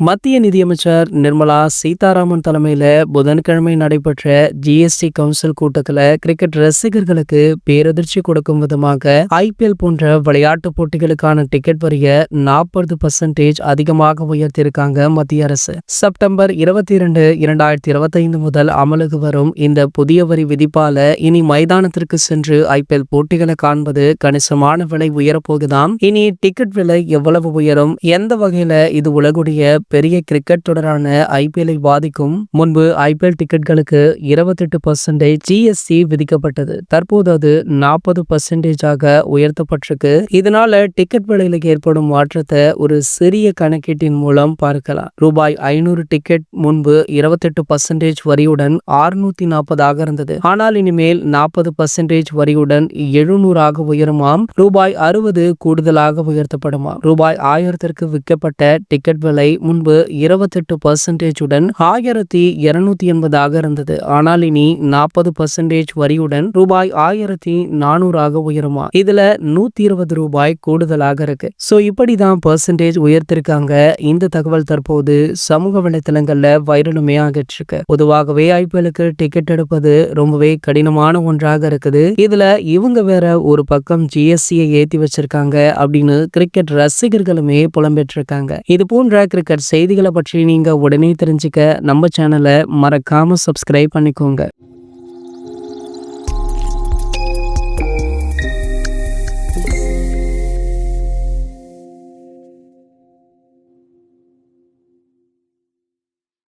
மத்திய நிதியமைச்சர் நிர்மலா சீதாராமன் தலைமையில் புதன்கிழமை நடைபெற்ற ஜிஎஸ்டி கவுன்சில் கூட்டத்தில் கிரிக்கெட் ரசிகர்களுக்கு பேரதிர்ச்சி கொடுக்கும் விதமாக ஐபிஎல் போன்ற விளையாட்டு போட்டிகளுக்கான டிக்கெட் வரிய நாற்பது பர்சன்டேஜ் அதிகமாக உயர்த்தியிருக்காங்க மத்திய அரசு. செப்டம்பர் இருபத்தி இரண்டு இரண்டாயிரத்தி இருபத்தி ஐந்து முதல் அமலுக்கு வரும் இந்த புதிய வரி விதிப்பால இனி மைதானத்திற்கு சென்று ஐபிஎல் போட்டிகளை காண்பது கணிசமான விலை உயரப்போகுதாம். இனி டிக்கெட் விலை எவ்வளவு உயரும்? எந்த வகையில இது உலகுடைய பெரிய கிரிக்கெட் தொடரான ஐபிஎல்லை பாதிக்கும் முன்பு ஐபிஎல் டிக்கெட்களுக்கு இருபத்தெட்டு பர்சன்டேஜ் ஜிஎஸ்டி விதிக்கப்பட்டது. தற்போது அது நாற்பது பர்சன்டேஜாக உயர்த்தப்பட்டிருக்கு. இதனால டிக்கெட் விலையில ஏற்படும் மாற்றத்தை ஒரு சிறிய கணக்கீட்டின் மூலம் பார்க்கலாம். ரூபாய் ஐநூறு டிக்கெட் முன்பு இருபத்தெட்டு பர்சன்டேஜ் வரியுடன் ஆறுநூத்தி நாற்பதாக இருந்தது. ஆனால் இனிமேல் நாற்பது பர்சன்டேஜ் வரியுடன் எழுநூறாக உயருமாம். ரூபாய் அறுபது கூடுதலாக உயர்த்தப்படுமாம். ரூபாய் ஆயிரத்திற்கு விற்கப்பட்ட டிக்கெட் விலை முன்பு இருபத்தெட்டு பர்சன்டேஜுடன் ஆயிரத்தி இருநூத்தி எண்பதாக இருந்தது. ஆனால் இனி நாற்பது பர்சன்டேஜ் வரியுடன் ரூபாய் ஆயிரத்தி நானூறாக உயருமா? இதுல நூத்தி இருபது ரூபாய் கூடுதலாக இருக்கு. சோ இப்படிதான் பர்சன்டேஜ் உயர்த்திருக்காங்க. இந்த தகவல் தற்போது சமூக வலைத்தளங்கள்ல வைரலுமே ஆகிட்டு இருக்கு. பொதுவாகவே ஐபிஎலுக்கு டிக்கெட் எடுப்பது ரொம்பவே கடினமான ஒன்றாக இருக்குது. இதுல இவங்க வேற ஒரு பக்கம் ஜிஎஸ்டியை ஏத்தி வச்சிருக்காங்க அப்படின்னு கிரிக்கெட் ரசிகர்களுமே புலம்பெற்றிருக்காங்க. இது போன்ற கிரிக்கெட் செய்திகளை பற்றி நீங்கள் உடனே தெரிஞ்சுக்க நம்ம சேனலை மறக்காம சப்ஸ்கிரைப் பண்ணிக்கோங்க.